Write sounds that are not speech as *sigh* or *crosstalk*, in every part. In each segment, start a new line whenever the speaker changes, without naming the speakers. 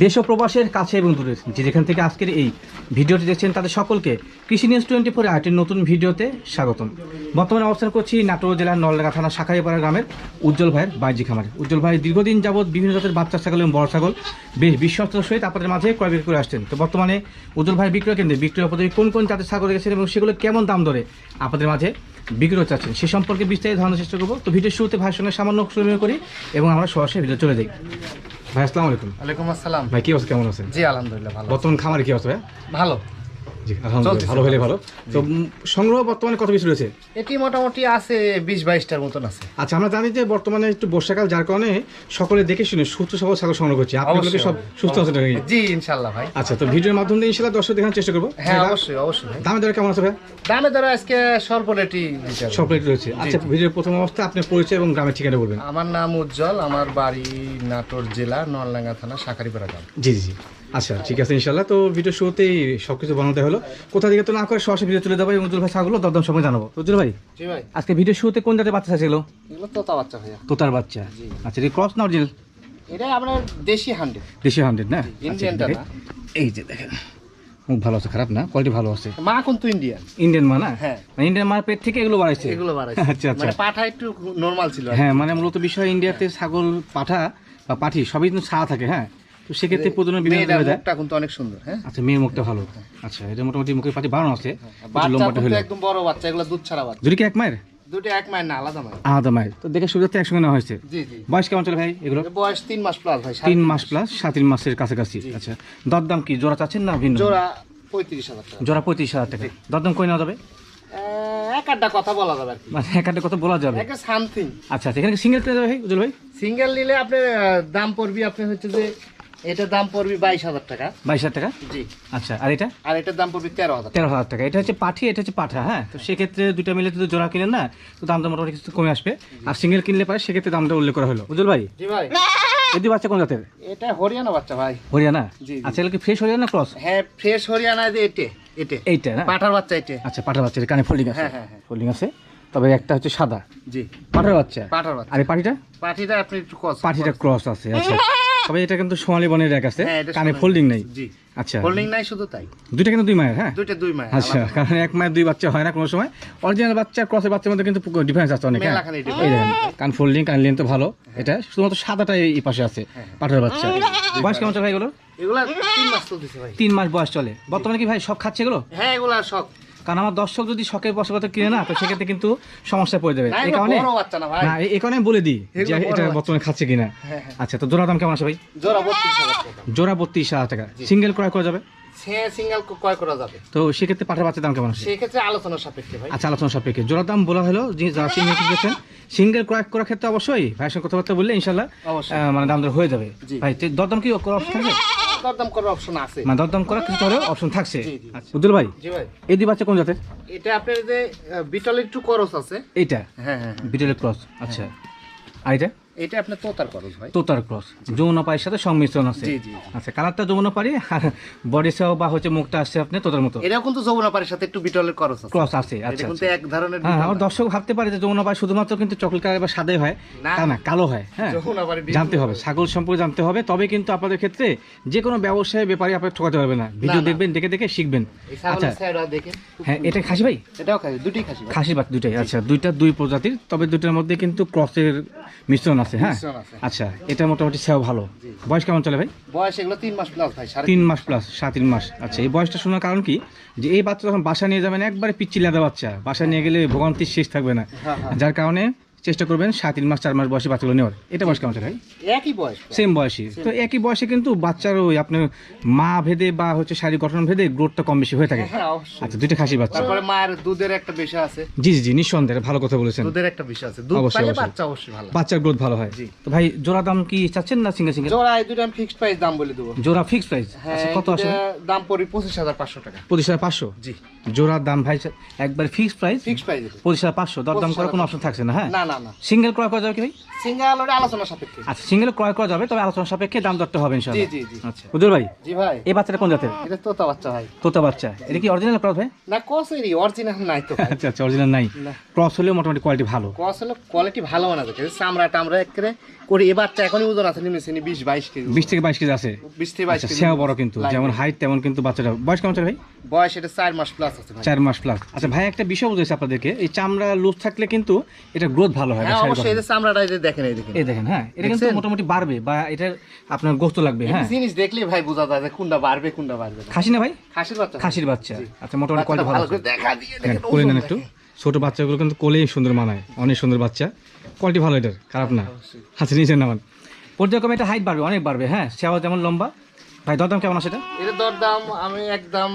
দেশ ও প্রবাসের কাছে এবং দূরের যে যেখান থেকে আজকের এই ভিডিওটি দেখছেন, তাদের সকলকে কৃষি নিউজ টোয়েন্টি ফোর আর্টের নতুন ভিডিওতে স্বাগতম। বর্তমানে অবস্থান করছি নাটোর জেলার নলডাঙ্গা থানা শাখারিপাড়া গ্রামের উজ্জ্বল ভাইয়ের বাইজি খামারে। উজ্জ্বল ভাই, দীর্ঘদিন যাবৎ বিভিন্ন জাতের বাচ্চা, ছাগল এবং বড় ছাগল বেশ বিশ্বস্ততার সহিত আপনাদের মাঝে ক্রয় বিক্রি করে আসছেন। তো বর্তমানে উজ্জ্বল ভাই বিক্রয় কেন্দ্রে বিক্রয় পদ্ধতি কোন কোন জাতের ছাগল রেখেছেন এবং সেগুলো কেমন দাম ধরে আপনাদের মাঝে বিক্রি করতে চাচ্ছেন, সে সম্পর্কে বিস্তারিত ধারণার চেষ্টা করব। তো ভিডিওর শুরুতে ভাইয়ের সঙ্গে সামান্য সময় করি এবং আমরা সরাসরি ভিডিও চলে যাই। ভাই আসসালামু আলাইকুম।
ওয়ালাইকুম আসসালাম।
ভাই কি অবস্থা? কেমন আছেন?
জি আলহামদুলিল্লাহ ভালো
বর্তমান খামারে কি অবস্থা ভাই?
ভালো।
জি আলহামদুলিল্লাহ ভালো হলে ভালো। তো সংগ্রহ বর্তমানে কত রয়েছে?
এটি মোটামুটি আছে বিশ বাইশটার মতন আছে।
আচ্ছা আমরা জানি যে বর্তমানে একটু বর্ষাকাল যার কারণে সকলে দেখে শুনে সুস্থ সবল ছাগল সংগ্রহ করছে। আপনাগুলোকে সব সুস্থ আছে
জি ইনশাল্লাহ ভাই।
আচ্ছা তো ভিডিওর মাধ্যমে ইনশাল্লাহ দর্শক দেখানোর চেষ্টা করব।
হ্যাঁ অবশ্যই অবশ্যই
দামে দরে কেমন আছে ভাই?
দামে ধরো আজকে স্বল্প রেটই দিতে হবে।
রেট রয়েছে। আচ্ছা ভিডিওর প্রথম অবস্থা আপনার পরিচয় এবং গ্রামের ঠিকানা বলবেন।
আমার নাম উজ্জ্বল আমার বাড়ি নাটোর জেলা নলডাঙ্গা থানা শাকারিপাড়া গ্রাম।
জি জি। আচ্ছা ঠিক আছে ইনশাল্লাহ তো ভিডিও শুরুতেই সব কিছু বানাতে হলো। কোথা থেকে তো না করে সরাসরি ভিডিও তুলে দেবো এবং ভাই ছাগল দরদাম সময় জানাব। তো ভাই
জি ভাই।
আজকে ভিডিও শুরুতে কোন জাতের বাচ্চা ছিল?
তোতা বাচ্চা
তোতার বাচ্চা। আচ্ছা এটা ক্রস না অরিজিনাল
এটা আপনার দেশি হান্ড্রেড
দেশি হান্ড্রেড না? আচ্ছা,
না।
এই যে দেখেন মুখ ভালো আছে খারাপ না? কোয়ালিটি ভালো আছে।
মা কিন্তু ইন্ডিয়ান
ইন্ডিয়ান মা না?
হ্যাঁ।
মানে ইন্ডিয়ান মার পেট থেকে এগুলো বাড়াইছে?
এগুলো বাড়াইছে।
আচ্ছা আচ্ছা।
মানে পাঠা একটু নর্মাল ছিল
হ্যাঁ মানে মূলত বিষয় ইন্ডিয়াতে ছাগল পাঠা বা পাঠি সবই কিন্তু ছাড়া থাকে হ্যাঁ? তো সেক্ষেত্রে প্রজনন বিভিন্ন হয়ে
মুখটা কিন্তু অনেক সুন্দর হ্যাঁ?
আচ্ছা মেয়ের মুখটা ভালো। আচ্ছা এটা মোটামুটি মুখের পাটি বাড়ানো আছে লম্বাটা হলো।
একদম বড় বাচ্চা এগুলো দুধ ছাড়া বাচ্চা।
কি এক মায়ের?
দুটো এক মায়ের না আলাদা মায়ের।
আলাদা মায়ের। তো দেখে সুবিধাতে একসঙ্গে নেওয়া হয়েছে।
জি জি।
বয়স কেমন চলে ভাই এগুলো?
বয়স তিন মাস প্লাস ভাই
তিন মাস প্লাস সাত তিন মাসের কাছাকাছি। আচ্ছা দরদাম কি জোড়া চাচ্ছেন না ভিন্ন?
জোড়া পঁয়ত্রিশ হাজার টাকা।
জোড়া পঁয়ত্রিশ হাজার টাকা। দরদাম নেওয়া যাবে?
এক কথা বলা যাবে আর কি।
মানে এক কথা বলা যাবে।
একটা সামথিং
আচ্ছা আচ্ছা এখানে সিঙ্গেল কিনে যাবে ভাই উজ্জ্বল ভাই?
সিঙ্গেল নিলে আপনার দাম পড়বি আপনি হচ্ছে যে এটার দাম পড়বি বাইশ হাজার টাকা।
বাইশ হাজার টাকা?
জি।
আচ্ছা আর এটা?
আর এটার দাম পড়বি তেরো হাজার
তেরো হাজার টাকা। এটা হচ্ছে পাঠি এটা হচ্ছে পাঠা হ্যাঁ? তো সেক্ষেত্রে দুইটা মিলে যদি জোড়া কিনেন না তো দামটা মোটামুটি কিছু কমে আসবে। আর সিঙ্গেল কিনলে পারে সেক্ষেত্রে দামটা উল্লেখ করা হলো। উজ্জ্বল ভাই?
জি ভাই।
এদি বাচ্চা কোন জাতের?
এটা হরিয়ানা বাচ্চা ভাই।
হরিয়ানা। আচ্ছা এগুলো কি ফ্রেশ হরিয়ানা ক্রস
হ্যাঁ ফ্রেশ হরিয়ানা যে এটে এটে।
এইটা না?
পাঠার বাচ্চা এটে।
আচ্ছা পাঠার বাচ্চা কানে ফোল্ডিং আছে।
হ্যাঁ, হ্যাঁ, হ্যাঁ।
ফোল্ডিং আছে। তবে একটা হচ্ছে সাদা।
জি।
পাঠার বাচ্চা?
পাঠার বাচ্চা।
আর পাটিটা
পাঠিটা? আপনি একটু কস
পাটিটা ক্রস আছে আচ্ছা। *laughs* তবে এটা কিন্তু সোনালী বনের এক আছে।
হ্যাঁ,
কানে ফোল্ডিং নেই।
জি।
আচ্ছা।
হোল্ডিং নাই শুধু তাই।
দুইটা কিন্তু দুই মায়ের হ্যাঁ?
দুইটা দুই মাস
আচ্ছা কারণ এক মায়ের দুই বাচ্চা হয় না কোনো সময়। অরিজিনাল বাচ্চা ক্রসের বাচ্চার মধ্যে কিন্তু ডিফারেন্স আছে অনেক হ্যাঁ? এই দেখেন কান ফোল্ডিং কান লেন তো ভালো। এটা শুধুমাত্র সাদাটা এই এই পাশে আছে পাঠার বাচ্চা। বয়স কেমন চলে এগুলো?
তিন মাস তো দিছে ভাই।
তিন মাস বয়স চলে। বর্তমানে কি ভাই সব খাচ্ছে এগুলো?
হ্যাঁ এগুলা শখ
কারণ আমার দর্শক যদি শখের কিনে না তো সেক্ষেত্রে কিন্তু সমস্যায় পড়ে যাবে। এই কারণে
না
এই- কারণে বলে দিই যে এটা বর্তমানে খাচ্ছে কিনা।
হ্যাঁ হ্যাঁ।
আচ্ছা তো জোড়া দাম কেমন আছে ভাই?
জোড়া বত্রিশ
জোড়া বত্রিশ হাজার টাকা। সিঙ্গেল ক্রয় করা যাবে?
সিঙ্গেল ক্রয় করা যাবে।
তো সেক্ষেত্রে পাঠার বাচ্চার দাম কেমন আছে?
সেই ক্ষেত্রে আলোচনা সাপেক্ষে ভাই।
আচ্ছা আলোচনা সাপেক্ষে। জোড়ার দাম বলা হলো যে যারা সিঙ্গেল ক্রয় করার ক্ষেত্রে অবশ্যই ভাইয়ের সঙ্গে কথাবার্তা বললে ইনশাল্লাহ মানে দাম দর হয়ে যাবে। ভাই দরদাম কি অপশন থাকবে?
দরদাম করার অপশন আছে।
মানে দরদাম করার কিছু হলেও অপশন থাকছে। আচ্ছা। উদ্দুল ভাই
জি ভাই।
এই দুই বাচ্চা কোন জাতের?
এটা আপনার যে বিটল একটু ক্রস আছে।
এইটা?
হ্যাঁ হ্যাঁ
বিটলের ক্রস আচ্ছা। আর এটা?
এটা আপনার তোতার করস ভাই।
তোতার ক্রস যমুনা সাথে সংমিশ্রণ আছে।
জি, জি।
আচ্ছা কালারটা যমুনা পাড়ি আর বডি সহ বা হচ্ছে মুখটা আসছে আপনি তোতার মতো।
এটাও কিন্তু যমুনাপাড়ির সাথে একটু বিটলের করস আছে।
ক্রস আছে আচ্ছা
কিন্তু
আচ্ছা।
এক ধরনের
হ্যাঁ আমার দর্শক ভাবতে পারে যে যমুনা পাড়ি শুধুমাত্র কিন্তু চকলেট কালার বা সাদাই হয়
না।
তা না কালো হয় হ্যাঁ। জানতে হবে ছাগল সম্পর্কে জানতে হবে তবে কিন্তু আপনাদের ক্ষেত্রে যে কোনো ব্যবসায় ব্যাপারে আপনি ঠকাতে পারবে না। ভিডিও দেখবেন দেখে দেখে শিখবেন। আচ্ছা হ্যাঁ এটা খাসি ভাই?
এটাও খাসি দুটোই খাসি
খাসি বাচ্চা দুইটাই আচ্ছা দুইটা দুই প্রজাতির তবে দুইটার মধ্যে কিন্তু ক্রসের মিশ্রণ আছে হ্যাঁ? আচ্ছা এটা মোটামুটি সেও ভালো। বয়স কেমন চলে ভাই?
বয়স এগুলো তিন মাস প্লাস ভাই
তিন মাস প্লাস সাড়ে তিন মাস। আচ্ছা এই বয়সটা শোনার কারণ কি? যে এই বাচ্চা যখন বাসা নিয়ে যাবেন একবারে পিচ্ছি লেদা বাচ্চা। বাসা নিয়ে গেলে ভোগান্তির শেষ থাকবে না।
হ্যাঁ, হ্যাঁ।
যার কারণে চেষ্টা করবেন সাত তিন মাস চার মাস বয়সে বাচ্চাগুলো নেওয়ার। এটা বয়স কেমন ভাই?
একই বয়স
সেম বয়সী তো একই বয়সে কিন্তু বাচ্চার ওই আপনার মা ভেদে বা হচ্ছে শারীরিক গঠন ভেদে গ্রোথটা কম বেশি হয়ে থাকে।
হ্যাঁ
আচ্ছা দুইটা খাসি বাচ্চা।
তারপরে মায়ের দুধের একটা বিষয় আছে।
জি জি জি নিঃসন্দেহে ভালো কথা বলেছেন।
দুধের একটা বিষয় আছে। দুধ পাইলে বাচ্চা অবশ্যই ভালো।
বাচ্চার গ্রোথ ভালো হয়। তো ভাই জোড়া দাম কি চাচ্ছেন না সিঙ্গেল সিঙ্গেল
জোড়া এই দুটো আমি ফিক্সড প্রাইস দাম বলে দেবো।
জোড়া ফিক্স প্রাইস
হ্যাঁ
আচ্ছা কত
এই
আসে?
দাম পড়ি পঁচিশ হাজার পাঁচশো টাকা।
পঁচিশ হাজার পাঁচশো?
জি।
জোড়ার দাম ভাই একবার ফিক্স প্রাইস
ফিক্সড প্রাইস
পঁচিশ হাজার পাঁচশো? দরদাম করার কোনো অপশন থাকছে না হ্যাঁ?
না না না।
সিঙ্গেল ক্রয় করা যাবে কি ভাই?
সিঙ্গেল ওটা আলোচনা সাপেক্ষে।
আচ্ছা সিঙ্গেল ক্রয় করা যাবে তবে আলোচনা সাপেক্ষে দাম দরটা হবে ইনশাআল্লাহ।
জি, জি, জি।
আচ্ছা বুঝুর ভাই
জি ভাই।
এই বাচ্চাটা কোন জাতের?
এটা তোতা বাচ্চা ভাই।
তোতা বাচ্চা। এটা কি অরিজিনাল ক্রস ভাই?
না কসেরই অরিজিনাল নাই তো
আচ্ছা আচ্ছা অরিজিনাল নাই। ক্রস হলেও মোটামুটি কোয়ালিটি ভালো।
কস হলে কোয়ালিটি ভালো না দেখে চামড়া টামড়া একেবারে ওর এ বাচ্চা এখনই ওজন আছে বিশ বাইশ কেজি
বিশ থেকে বাইশ কেজি আছে।
বিশ থেকে বাইশ
আচ্ছা
কেজি
সেও বড় কিন্তু যেমন হাইট তেমন কিন্তু বাচ্চাটা। বয়স কেমন ভাই?
বয়স এটা চার মাস প্লাস আছে
চার মাস প্লাস আচ্ছা ভাই একটা বিষয় বুঝেছি আপনাদেরকে। এই চামড়া লুজ থাকলে কিন্তু এটা গ্রোথ ভালো হয়
হ্যাঁ অবশ্যই এদের চামড়াটা যে দেখেন এই দেখেন।
এই দেখেন হ্যাঁ এটা কিন্তু মোটামুটি বাড়বে বা এটার আপনার গোস্ত লাগবে হ্যাঁ।
জিনিস দেখলেই ভাই বোঝা যায় কোনটা বাড়বে কোনটা বাড়বে
খাসি না ভাই?
খাসির বাচ্চা।
খাসির বাচ্চা। আচ্ছা মোটামুটি কোয়ালিটি ভালো
দেখা দিয়ে
দেখেন কোলে নেন একটু। ছোট বাচ্চাগুলো কিন্তু কোলেই সুন্দর মানায় অনেক সুন্দর বাচ্চা। কোয়ালিটি ভালো এটার খারাপ না। আচ্ছা মানে নামান পর্যায়ক্রমে এটা হাইট বাড়বে অনেক বাড়বে হ্যাঁ? সেও যেমন লম্বা ভাই দরদাম কেমন আছে এটা?
এটা দরদাম আমি একদম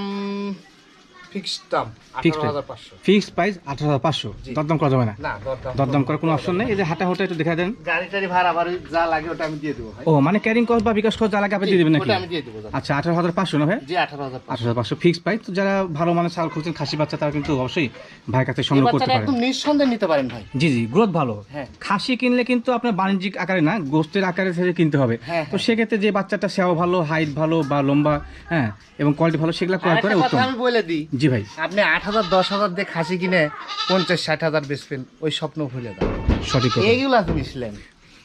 ফিক্সড দাম
Fixed
আঠারো হাজার পাঁচশো।
ফিক্সড প্রাইস আঠারো হাজার পাঁচশো। দরদাম করা যাবে না।
না দরদাম
দরদাম করার কোনো অপশন নেই। এই যে হাঁটা হোটা একটু দেখা দেন।
গাড়ি টাড়ি ভাড়া ভাড়ি যা লাগে ওটা আমি দিয়ে দেবো
ও মানে ক্যারিং কস্ট বা বিকাশ কস্ট যা লাগে আপনি দিয়ে দেবেন নাকি?
ওটা আমি দিয়ে দেবো দাদা।
আচ্ছা আঠারো হাজার পাঁচশো না ভাই?
আঠারো হাজার
আঠারো হাজার পাঁচশো ফিক্সড প্রাইস তো যারা ভালো মানের ছাগল খুঁজছেন খাসি বাচ্চা তারা কিন্তু অবশ্যই ভাইয়ের কাছে সংগ্রহ করতে পারেন।
একদম নিঃসন্দেহে নিতে পারেন ভাই।
জি জি গ্রোথ ভালো।
হ্যাঁ।
খাসি কিনলে কিন্তু আপনার বাণিজ্যিক আকারে না গোস্তের আকারে থেকে কিনতে হবে।
হ্যাঁ,
তো সেক্ষেত্রে যে বাচ্চাটা সেও ভালো হাইট ভালো বা লম্বা হ্যাঁ এবং কোয়ালিটি ভালো সেগুলো ক্রয় করে উত্তম।
আমি বলে দিই।
জি ভাই।
আপনি আট হাজার দশ হাজার দিয়ে খাসি কিনে পঞ্চাশ ষাট হাজার বেচবেন ওই স্বপ্ন ভুলে দেন
সঠিক কথা।
আপনি জিনিস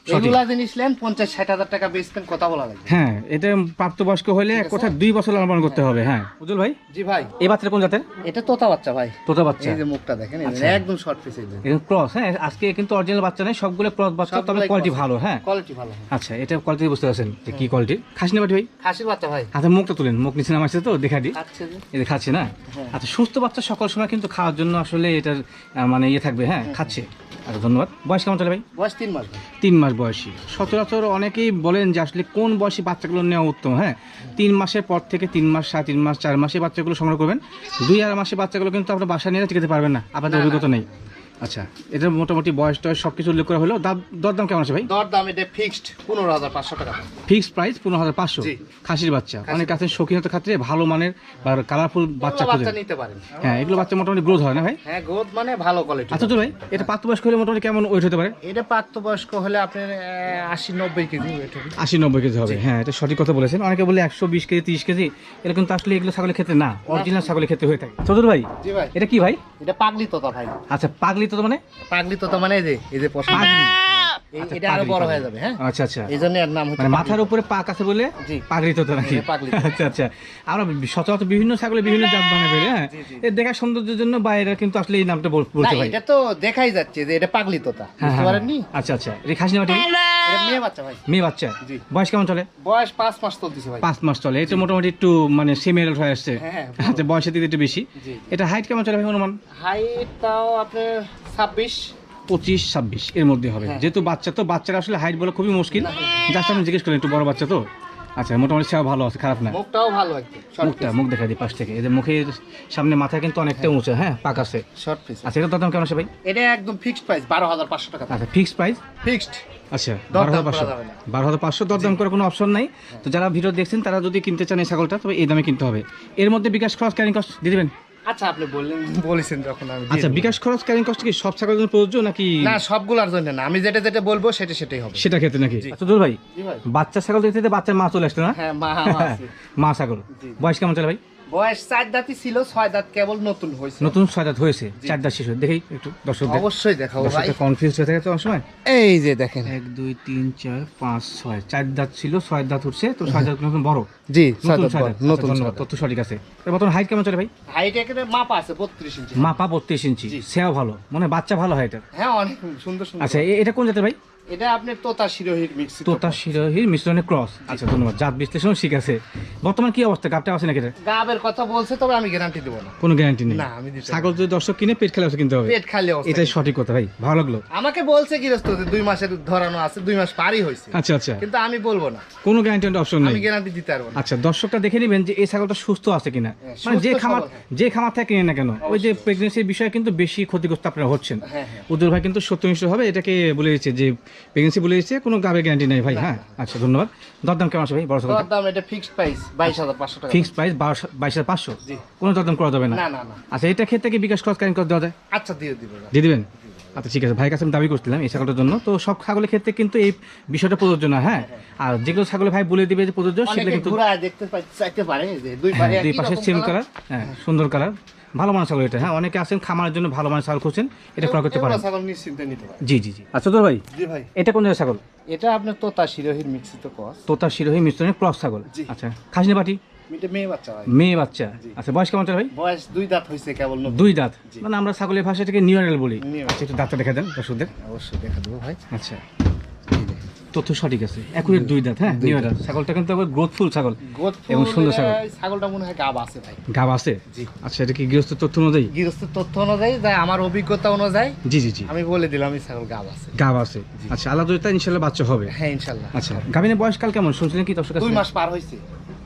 এগুলা জিনিস নেন পঞ্চাশ ষাট হাজার টাকা কথা বলা
হ্যাঁ এটা প্রাপ্তবয়স্ক হলে দুই বছর লালন করতে হবে হ্যাঁ। বুঝল ভাই?
জি ভাই।
এই বাচ্চাটা কোন জাতের?
এটা তোতা বাচ্চা ভাই।
তোতা বাচ্চা।
এই যে মুখটা দেখেন এই যে
আচ্ছা।
একদম শর্ট পিস এই
ক্রস হ্যাঁ আজকে কিন্তু অরিজিনাল বাচ্চা নেই সবগুলো ক্রস বাচ্চা তবে কোয়ালিটি ভালো হ্যাঁ।
কোয়ালিটি ভালো
আচ্ছা এটা কোয়ালিটি বুঝতে পারছেন যে কি কোয়ালিটির খাসি না ভাই?
খাসির বাচ্চা ভাই।
মুখটা তুলেন মুখ নিচে তো দেখা
খাচ্ছে
এটা খাচ্ছে না?
হ্যাঁ।
আচ্ছা সুস্থ বাচ্চা সকল সময় কিন্তু খাওয়ার জন্য আসলে এটার মানে ইয়ে থাকবে হ্যাঁ খাচ্ছে। আচ্ছা ধন্যবাদ। বয়স কেমন চলে ভাই?
বয়স তিন মাস
তিন মাস বয়সী। সচরাচর অনেকেই বলেন যে আসলে কোন বয়সী বাচ্চাগুলো নেওয়া উত্তম? হ্যাঁ তিন মাসের পর থেকে তিন মাস সাড়ে তিন মাস চার মাসে বাচ্চাগুলো সংগ্রহ করবেন। দুই আড়াই মাসে বাচ্চাগুলো কিন্তু আপনার বাসা নিয়ে টিকাতে পারবেন না। আপনাদের। অভিজ্ঞতা নেই। আচ্ছা এটা মোটামুটি বয়স টয়স সব কিছু উল্লেখ করা হলো। দাম- দরদাম কেমন আছে ভাই?
দর দাম এটা ফিক্সড পনেরো হাজার পাঁচশো টাকা।
ফিক্সড প্রাইস পনেরো হাজার পাঁচশো? খাসির বাচ্চা। অনেক আছে শৌখিনতার ক্ষেত্রে ভালো মানের বা কালারফুল বাচ্চা
নিতে পারেন।
হ্যাঁ এগুলো বাচ্চা মোটামুটি গ্রোথ হয় না ভাই?
হ্যাঁ গোদ মানে ভালো কোয়ালিটি
আচ্ছা তো ভাই এটা প্রাপ্তবয়স্ক হলে মোটামুটি কেমন ওয়েট হতে পারে?
এটা প্রাপ্তবয়স্ক হলে আপনার আশি নব্বই কেজি ওয়েট হবে।
আশি নব্বই কেজি হবে। হ্যাঁ এটা সঠিক কথা বলেছেন। অনেকে বলে একশো বিশ কেজি তিরিশ কেজি। এটা কিন্তু আসলে এগুলো ছাগলের ক্ষেত্রে না। অরিজিনাল ছাগলের ক্ষেত্রে হয়ে থাকে। চতুর ভাই
ভাই।
এটা কি ভাই?
এটা পাগলি তোতা ভাই।
আচ্ছা পাগলি তো মানে
পাগলি তো মানে এই যে এই যে
পাগলি। আচ্ছা,
এটা
আরও
বড় হয়ে যাবে হ্যাঁ?
আচ্ছা আচ্ছা।
এই জন্য এর নাম হচ্ছে
মানে মাথার উপরে পাক আছে বলে। পাগড়ি তো নাকি। আচ্ছা আচ্ছা। আমরা সচরাচর বিভিন্ন ছাগলের বিভিন্ন জাত বানাবে হ্যাঁ। এর দেখা সৌন্দর্যের জন্য বা এরা কিন্তু আসলে এই নামটা বল-
না
বলছে
এটা তো দেখাই যাচ্ছে যে এটা পাগলি তোতা
হ্যাঁ,
বুঝতে
হ্যাঁ,
পারেননি?
আচ্ছা আচ্ছা। এটা খাসি না
মেয়ে বাচ্চা। ভাই।
মেয়ে বাচ্চা। বয়স কেমন চলে?
বয়স পাঁচ মাস চলতেছে ভাই।
পাঁচ মাস চলে। এটা মোটামুটি একটু মানে সেম এডাল্ট হয়ে আসছে। আচ্ছা বয়সের দিকে একটু বেশি। এটা হাইট কেমন চলে ভাই অনুমান?
হাইট তাও আপনার ছাব্বিশ।
পঁচিশ ছাব্বিশ এর মধ্যে হবে।
হ্যাঁ।
যেহেতু বাচ্চা তো বাচ্চারা আসলে হাইট বলা খুবই মুশকিল। জাস্ট আমি জিজ্ঞেস করি একটু বড় বাচ্চা তো? আচ্ছা মোটামুটি সেবা ভালো আছে খারাপ না।
মুখটাও ভালো
মুখটা মুখ দেখা দিই পাশ থেকে। এদের মুখের সামনে মাথা কিন্তু অনেকটা উঁচু হ্যাঁ পাক আছে।
শর্ট পিস
আচ্ছা এটা দাম কেমন আছে ভাই?
এটা একদম ফিক্সড প্রাইস বারো হাজার পাঁচশো টাকা।
আচ্ছা ফিক্সড প্রাইস
ফিক্সড
আচ্ছা বারো হাজার
করা
পাঁচশো। বারো হাজার পাঁচশো দরদাম করার কোনো অপশন নাই। তো যারা ভিডিও দেখছেন তারা যদি কিনতে চান এই ছাগলটা তবে এই দামে কিনতে হবে। এর মধ্যে বিকাশ খরচ ক্যারিং কস্ট দিয়ে দেবেন?
আচ্ছা আপনি বললেন বলেছেন যখন আমি
আচ্ছা বিকাশ খরচ ক্যারিং কস্ট কি সব ছাগলের জন্য প্রযোজ্য নাকি
না সবগুলোর জন্য না। আমি যেটা যেটা বলব সেটা সেটাই হবে।
সেটা ক্ষেত্রে নাকি? আচ্ছা দুল ভাই বাচ্চা ছাগল দেখতে বাচ্চা বাচ্চার মা চলে আসতো না?
হ্যাঁ মা
মা ছাগল। বয়স কেমন চলে ভাই?
বয়স চার দাঁতই ছিল ছয় দাঁত কেবল নতুন হয়েছে।
নতুন ছয় দাঁত হয়েছে চার দাঁত হয়ে দেখি একটু দর্শকদের
অবশ্যই দেখাবো ভাই।
কনফিউজ হয়ে থাকে তো সময়?
এই যে দেখেন।
এক দুই তিন চার পাঁচ ছয়। চার দাঁত ছিল ছয় দাঁত উঠছে তো ছয় দাঁত নতুন বড়।
জি ছয়
নতুন
দাঁত
ছয় দাঁত।
নতুন
আচ্ছা,
দাঁত।
তথ্য সঠিক আছে। এর মতন হাইট কেমন চলে ভাই?
হাইট একেবারে মাপা আছে বত্রিশ ইঞ্চি।
মাপা বত্রিশ ইঞ্চি। সেও ভালো। মানে বাচ্চা ভালো হয় এটা
হ্যাঁ অনেক সুন্দর সুন্দর।
আচ্ছা এটা কোন জাতের ভাই?
এটা আপনার তোতা শিরোহির মিক্স
তোতা শিরোহির মিশ্রণে ক্রস আচ্ছা ধন্যবাদ। জাত বিশ্লেষণ ঠিক আছে। বর্তমান কি অবস্থা? গাবটা আছে নাকি
গাবের কথা বলছে তবে আমি গ্যারান্টি দেবো না।
কোনো গ্যারান্টি নেই।
না আমি
ছাগল যদি দর্শক কিনে পেট খেলে কিনতে হবে।
পেট খালি
এটাই সঠিক কথা ভাই। ভালো লাগল।
আমাকে বলছে গৃহস্থ যে দুই মাসের ধরানো আছে দুই মাস পারই হয়েছে।
আচ্ছা আচ্ছা।
কিন্তু আমি বলব না।
কোনো গ্যারান্টি অপশন নেই
আমি গ্যারান্টি দিতে পারব না।
আচ্ছা দর্শকটা দেখে নেবেন যে এই ছাগলটা সুস্থ আছে কিনা।
হ্যাঁ,
মানে যে খামার
হ্যাঁ।
যে খামার থেকে কিনে না কেন ওই যে প্রেগনেন্সির বিষয়ে কিন্তু বেশি ক্ষতিগ্রস্ত আপনারা হচ্ছেন।
হ্যাঁ হ্যাঁ।
ভাই কিন্তু সত্যনিষ্ঠ হবে এটাকে বলে দিচ্ছে যে প্রেগনেন্সি বলে দিচ্ছে কোনো গাবে গ্যারান্টি নেই ভাই হ্যাঁ? আচ্ছা ধন্যবাদ। দরদাম কেমন আছে ভাই বড় ছাগলটা
তোর দাম এটা ফিক্সড প্রাইস বাইশ হাজার পাঁচশো টাকা।
ফিক্সড প্রাইস বাইশ হাজার পাঁচশো?
জি।
কোনো দরদাম করা যাবে না?
না না
আচ্ছা এটা ক্ষেত্রে কি বিকাশ খরচ ক্যারিং করে দেওয়া যায়?
আচ্ছা দিয়ে দিব
দিয়ে দিবেন? আচ্ছা ঠিক আছে ভাই কাছে আমি দাবি করছিলাম এই ছাগলটার জন্য। তো সব ছাগলের ক্ষেত্রে কিন্তু এই বিষয়টা প্রযোজ্য না হ্যাঁ? আর যেগুলো ছাগলে ভাই বলে দিবে যে প্রযোজ্য সেগুলো কিন্তু
দেখতে পাই চাইতে পারে যে দুই
হ্যাঁ, পাশে সেম কালার হ্যাঁ সুন্দর কালার ভালো মানের ছাগল এটা হ্যাঁ অনেকে আছেন খামারের জন্য ভালো মানের ছাগল খুঁজছেন এটা ক্রয় করতে পারেন।
ছাগল নিশ্চিন্তে নিতে পারে
জি জি জি। আচ্ছা তোর ভাই?
জি ভাই।
এটা কোন জায়গায় ছাগল?
এটা আপনার তোতা শিরোহির মিশ্রিত কস
তোতা শিরোহী মিশ্রণের ক্রস ছাগল। আচ্ছা খাসনি
এটা মেয়ে বাচ্চা
মেয়ে বাচ্চা। আচ্ছা বয়স কেমন ভাই?
বয়স দুই দাঁত হয়েছে কেবল।
দুই দাঁত। মানে আমরা ছাগলের ভাষাটাকে নিউরাল বলি। আচ্ছা একটু দাঁতটা দেখা দেন দর্শকদের।
অবশ্যই দেখা দেবো ভাই।
আচ্ছা। তথ্য সঠিক আছে। একুরের দুই দাঁত হ্যাঁ? নিউরাল ছাগলটা কিন্তু আবার গ্রোথফুল ছাগল। এবং সুন্দর ছাগল।
ছাগলটা মনে হয় গাব আছে ভাই।
গাব আছে?
জি।
আচ্ছা এটা কি গৃহস্থ তথ্য অনুযায়ী?
গৃহস্থ তথ্য অনুযায়ী যা আমার অভিজ্ঞতা অনুযায়ী
জি জি জি।
আমি বলে দিলাম এই ছাগল গাব আছে।
গাব আছে। আচ্ছা আলাদা ইনশাল্লাহ বাচ্চা হবে।
হ্যাঁ ইনশাল্লাহ
আচ্ছা গাভিনের বয়স কাল কেমন? শুনছিলেন কি দর্শক
দুই মাস পার হয়েছে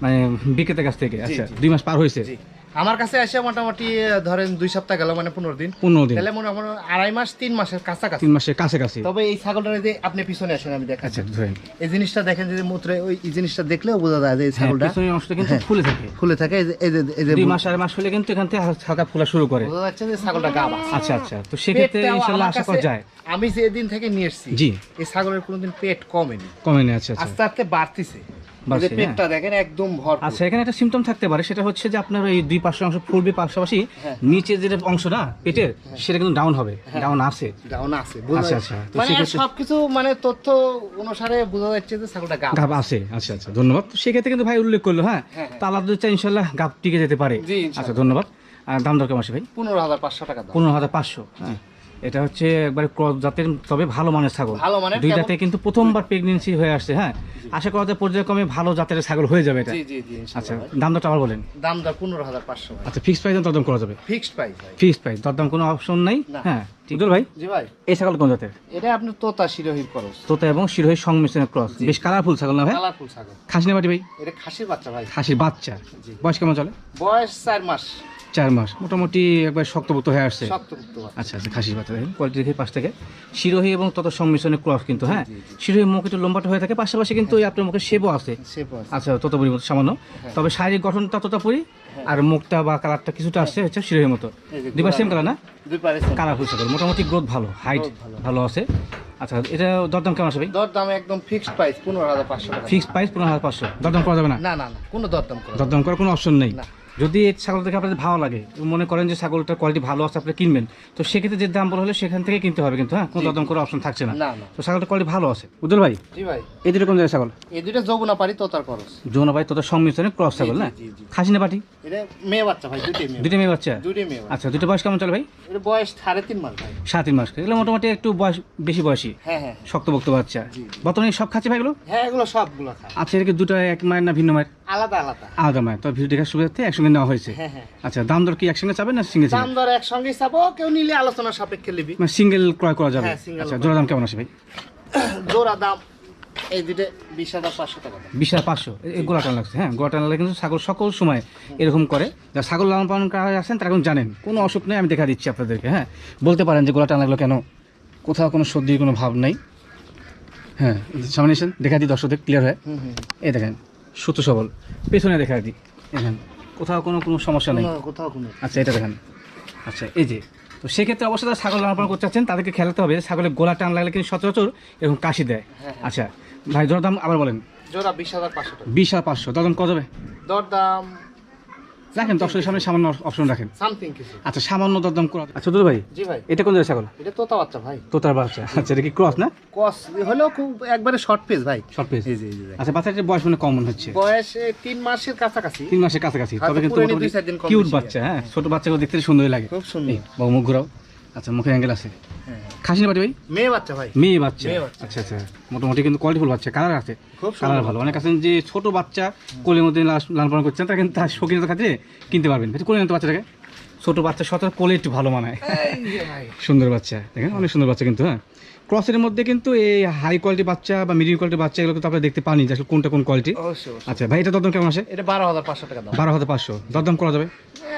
মানে বিক্রেতার কাছ থেকে। আচ্ছা দুই মাস পার হয়েছে
জি। আমার কাছে এসে মোটামুটি ধরেন দুই সপ্তাহ গেল মানে পনেরো দিন।
পনেরো দিন।
তাহলে মনে হয় আড়াই মাস তিন মাসের কাছাকাছি।
তিন মাসের কাছাকাছি।
তবে এই ছাগলটা যে আপনি পিছনে আসেন আমি দেখাচ্ছি।
আচ্ছা
এই জিনিসটা দেখেন যে মূত্রে ওই এই জিনিসটা দেখলেও বোঝা যায় যে এই
হ্যাঁ,
ছাগলটা
পিছনের অংশটা কিন্তু ফুলে থাকে।
খুলে থাকে। এই যে- এই যে
দুই মাস আড়াই মাস হলে কিন্তু এখান থেকে হালকা ফোলা শুরু করে।
বোঝা যাচ্ছে যে ছাগলটা গাব
আচ্ছা আচ্ছা। তো সেক্ষেত্রে
পেটটাও
ইনশাল্লাহ আশা করা যায়।
আমি যে এদিন থেকে নিয়ে এসেছি
জি।
এই ছাগলের কোনোদিন পেট কমেনি।
কমে নেই আচ্ছা আচ্ছা।
আস্তে আস্তে বাড়তিছে। পেটটা দেখেন একদম ভর
আচ্ছা এখানে একটা সিমটম থাকতে পারে সেটা হচ্ছে যে আপনার ওই দুই পাশের অংশ ফুলবে পাশাপাশি
হ্যাঁ।
পেটের সেটা কিন্তু ডাউন হবে ডাউন আছে।
ডাউন আছে
আচ্ছা। আচ্ছা,
মানে সবকিছু মানে তথ্য অনুসারে বোঝা যাচ্ছে যে ছাগলটা গাব।
গাব আছে আচ্ছা আচ্ছা ধন্যবাদ। তো সেক্ষেত্রে কিন্তু ভাই উল্লেখ করল হ্যাঁ?
হ্যাঁ,
তো আলাদা চাই ইনশাল্লাহ গাব টিকে যেতে পারে। আচ্ছা ধন্যবাদ। আর দাম দর কেমন আছে ভাই?
পনেরো হাজার পাঁচশো টাকা
পনেরো হাজার পাঁচশো হ্যাঁ। এটা হচ্ছে একবারে ক্রস জাতের তবে ভালো মানের ছাগল।
ভালো মানের,
দুই জাতে কিন্তু প্রথমবার প্রেগনেন্সি হয়ে আসছে হ্যাঁ? আশা করা যায় পর্যায়ক্রমে ভালো জাতের ছাগল হয়ে যাবে এটা।
জি জি জি
আচ্ছা দাম দরটা আবার বলেন।
দাম দর পনেরো হাজার পাঁচশো
আচ্ছা ফিক্সড প্রাইস দরদাম করা যাবে?
ফিক্সড প্রাইস
ফিক্সড প্রাইস দরদাম কোনো অপশন নাই হ্যাঁ? ঠিক। ভাই
জি ভাই।
এই ছাগল কোন জাতের?
এটা আপনার তোতা শিরোহির খরচ।
তোতা এবং শিরোহী সংমিশ্রণের ক্রস বেশ কালারফুল ছাগল না ভাই?
কালারফুল ছাগল।
খাসি বাটি ভাই?
এটা খাসির বাচ্চা ভাই।
খাসির বাচ্চা। বয়স কেমন চলে?
বয়স চার মাস।
চার মাস। মোটামুটি একবার শক্তপোক্ত হয়ে আসছে। আচ্ছা আচ্ছা খাসির বাচ্চা দেখেন কোয়ালিটি দেখে পাশ থেকে। শিরোহী এবং তত সংমিশ্রণের ক্রস কিন্তু হ্যাঁ? শিরোহী মুখ একটু লম্বাটা হয়ে থাকে পাশাপাশি কিন্তু আপনার মুখে শেপও আছে। আচ্ছা ততপুরি মতো সামান্য।
হ্যাঁ।
তবে শারীরিক গঠনটা ততপুরি আর মুখটা বা কালারটা কিছুটা আসছে হচ্ছে শিরোহীর মতো। দুইবার সেম কালার না? কালারফুল ছাগল মোটামুটি গ্রোথ ভালো হাইট
ভালো।
আছে। আচ্ছা এটা দরদাম কেমন আছে ভাই?
দর দাম একদম ফিক্সড প্রাইস পনেরো হাজার পাঁচশো
ফিক্সড প্রাইস পনেরো হাজার পাঁচশো। দরদাম করা যাবে না?
না না কোনো দরদাম করো
দরদাম করার কোনো অপশন নেই। যদি এই ছাগল থেকে আপনাদের ভালো লাগে মনে করেন যে ছাগলটার কোয়ালিটি ভালো আছে আপনি কিনবেন তো সেক্ষেত্রে যে দাম বলা হলে সেখান থেকে কিনতে হবে কিন্তু হ্যাঁ? কোনো। দরদাম করার অপশন থাকছে না। তো ছাগলটার কোয়ালিটি ভালো আছে। উজ্জ্বল ভাই
জি ভাই।
এই দুটো কোন জায়গায় ছাগল?
এই দুইটা যৌবনা পারি তোতার খরচ।
যৌন ভাই তোদের সংমিশ্রণে ক্রস ছাগল না। খাসি না বাটি
এটা মেয়ে বাচ্চা ভাই দুইটাই মেয়ে
দুটো মেয়ে বাচ্চা?
দুইটাই মেয়ে
আচ্ছা দুটো বয়স কেমন চলে ভাই?
এটা বয়স সাড়ে তিন মাস ভাই।
সাত তিন মাস। এগুলো মোটামুটি একটু বয়স বেশি বয়সী?
হ্যাঁ হ্যাঁ
শক্তভক্ত বাচ্চা। বর্তমানে সব খাচ্ছে ভাই এগুলো?
হ্যাঁ এগুলো সবগুলো খায়।
আচ্ছা এদিকে দুটো এক মায়ের না ভিন্ন মায়ের?
আলাদা আলাদা।
আলাদা মায়ের। তো ভিডিও দেখার সুবিধার্থে একসঙ্গে নেওয়া হয়েছে।
হ্যাঁ হ্যাঁ।
আচ্ছা দাম দর কি একসঙ্গে চাবেন না সিঙ্গেল
দাম দর একসঙ্গে চাবো কেউ নিলে আলোচনা সাপেক্ষে নিবি।
মানে সিঙ্গেল ক্রয় করা যাবে।
হ্যাঁ,
আচ্ছা। জোড়া দাম কেমন আছে ভাই?
জোড়া দাম এই দুটো বিশ হাজার পাঁচশো টাকা
বিশ হাজার পাঁচশো। এই গোলা টান লাগছে হ্যাঁ গোলা টান লাগলে কিন্তু ছাগল সকল সময় এরকম করে। যারা ছাগল লালন পালন করা আছেন তারা কিন্তু জানেন। কোনো অসুখ নেই আমি দেখা দিচ্ছি আপনাদেরকে হ্যাঁ। বলতে পারেন যে গোলা টান লাগল কেন? কোথাও কোনো সর্দির কোনো ভাব নেই। হ্যাঁ সামনে এসেন দেখা দিই দর্শকদের ক্লিয়ার হয়। এই দেখেন সুতো সবল। পেছনে দেখা দিই দেখেন কোথাও কোনো কোনো সমস্যা নেই।
কোথাও কোনো।
আচ্ছা এটা দেখেন। আচ্ছা এই যে তো সেক্ষেত্রে অবশ্যই ছাগল লালন পালন করতে চাচ্ছেন তাদেরকে খেলাতে হবে ছাগলের গোলা টান লাগলে কিন্তু সচরাচর এরকম কাশি দেয়।
হ্যাঁ, হ্যাঁ।
আচ্ছা ভাই দরদাম আবার বলেন।
জোড়া বিশ হাজার পাঁচশো টাকা।
বিশ আর পাঁচশো। দরদাম কত হবে?
দর দাম
রাখেন দর্শকের সামনে সামান্য অপশন রাখেন।
সামথিং কিছু।
আচ্ছা সামান্য দরদাম করা আচ্ছা দুধ ভাই
জি ভাই।
এটা কোন জায়গায় ছাগল?
এটা তোতা বাচ্চা ভাই।
তোতার বাচ্চা। আচ্ছা এটা কি ক্রস না?
কস হলেও খুব একবারে শর্ট পেজ ভাই।
শর্ট পেজ
এই যে এই যে দেখেন।
আচ্ছা বাচ্চাটির বয়স মানে কমন হচ্ছে।
বয়স এ, তিন মাসের কাছাকাছি।
তিন মাসের কাছাকাছি। তবে কিন্তু কিউট বাচ্চা হ্যাঁ। ছোট বাচ্চাগুলো দেখতে সুন্দরই লাগে।
খুব সুন্দর।
বাবু মুখ ঘুরাও। আচ্ছা মুখের অ্যাঙ্গেল আছে।
হ্যাঁ।
খাসি না ভাই?
মেয়ে বাচ্চা ভাই।
মেয়ে বাচ্চা। আচ্ছা আচ্ছা। মোটামুটি কিন্তু কোয়ালিটিফুল বাচ্চা কালার আছে।
খুব
কালার ভালো। অনেক আছেন যে ছোট বাচ্চা কোলের মধ্যে লালন পালন করছেন তারা কিন্তু তার শৌখিনতা খাতে কিনতে পারবেন। কোলে নিতে বাচ্চাটাকে ছোট বাচ্চা শত কোলে একটু ভালো মানায়। সুন্দর বাচ্চা। দেখেন অনেক সুন্দর বাচ্চা কিন্তু হ্যাঁ। ক্রসের মধ্যে কিন্তু এই হাই কোয়ালিটি বাচ্চা বা মিডিয়াম কোয়ালিটি বাচ্চা এগুলো কিন্তু আপনারা দেখতে পানি যে আসলে কোনটা কোন কোয়ালিটি। আচ্ছা ভাই এটা দরদাম কেমন আসে?
এটা বারো হাজার পাঁচশো টাকা
বারো হাজার পাঁচশো। দরদাম করা যাবে?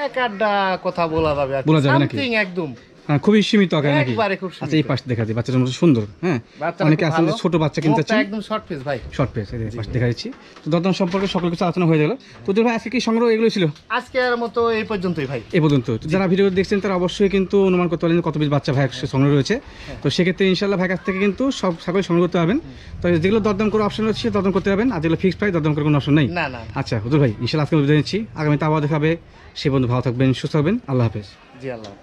এক আড্ডা কথা বলা যাবে
বলা যাবে নাকি?
একদম।
হ্যাঁ, খুবই সীমিত আকারে নাকি?
একবারে খুব
আচ্ছা এই পাশ দেখা যায় বাচ্চাটার মতো সুন্দর হ্যাঁ? অনেকে আসলে। ছোট বাচ্চা কিনতে চাচ্ছেন।
একদম শর্ট পিস ভাই।
শর্ট পেস এই পাশে দেখা যাচ্ছি তো দরদাম সম্পর্কে সকল কিছু আলোচনা হয়ে গেল। তো ভাই আজকে কি সংগ্রহ এগুলো ছিল?
আজকের মতো এই পর্যন্তই ভাই।
এ পর্যন্ত যারা ভিডিও দেখছেন তারা অবশ্যই কিন্তু অনুমান করতে পারেন কত পিস বাচ্চা ভাই সংগ্রহ রয়েছে। তো সেক্ষেত্রে ইনশাল্লাহ ভাই কাছ থেকে কিন্তু সব সকলে সংগ্রহ করতে পারবেন। তো যেগুলো দরদাম করে অপশন রয়েছে দরদাম করতে পারবেন। আর যেগুলো ফিক্সড প্রাইস দরদাম করে কোনো অপশন নেই।
না না।
আচ্ছা হুজুর ভাই ইনশাল্লাহ আজকে বিদায় নিচ্ছি। আগামীতে আবার দেখাবে সে বন্ধু ভালো থাকবেন সুস্থ থাকবেন। আল্লাহ হাফেজ।
জি আল্লাহ